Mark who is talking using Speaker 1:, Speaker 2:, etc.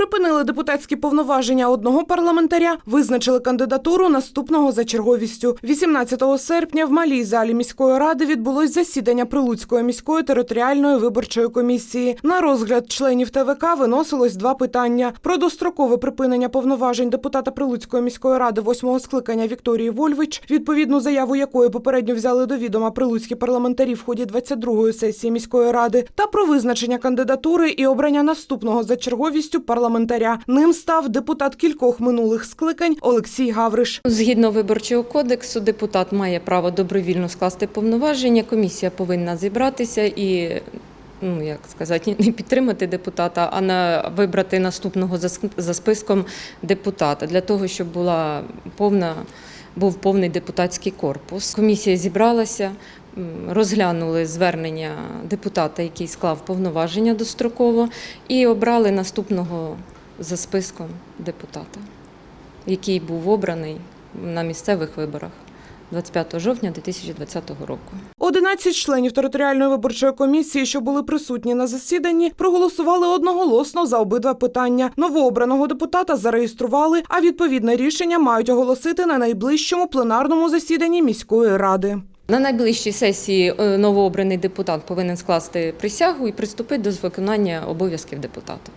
Speaker 1: припинили депутатські повноваження одного парламентаря, визначили кандидатуру наступного за черговістю. 18 серпня в малій залі міської ради відбулось засідання Прилуцької міської територіальної виборчої комісії. На розгляд членів ТВК виносилось два питання: про дострокове припинення повноважень депутата Прилуцької міської ради восьмого скликання Вікторії Вольвич, відповідну заяву якої попередньо взяли до відома прилуцькі парламентарі в ході 22-ї сесії міської ради, та про визначення кандидатури і обрання наступного за черговістю парламентаря. Ним став депутат кількох минулих скликань Олексій Гавриш.
Speaker 2: Згідно виборчого кодексу, депутат має право добровільно скласти повноваження. Комісія повинна зібратися і. Ну, як сказати, не підтримати депутата, а на вибрати наступного за, списком депутата для того, щоб була повна, був повний депутатський корпус. Комісія зібралася, розглянули звернення депутата, який склав повноваження достроково, і обрали наступного за списком депутата який був обраний на місцевих виборах 25 жовтня 2020 року.
Speaker 1: 11 членів територіальної виборчої комісії, що були присутні на засіданні, проголосували одноголосно за обидва питання. Новообраного депутата зареєстрували, а відповідне рішення мають оголосити на найближчому пленарному засіданні міської ради.
Speaker 2: На найближчій сесії е, новообраний депутат повинен скласти присягу і приступити до виконання обов'язків депутата.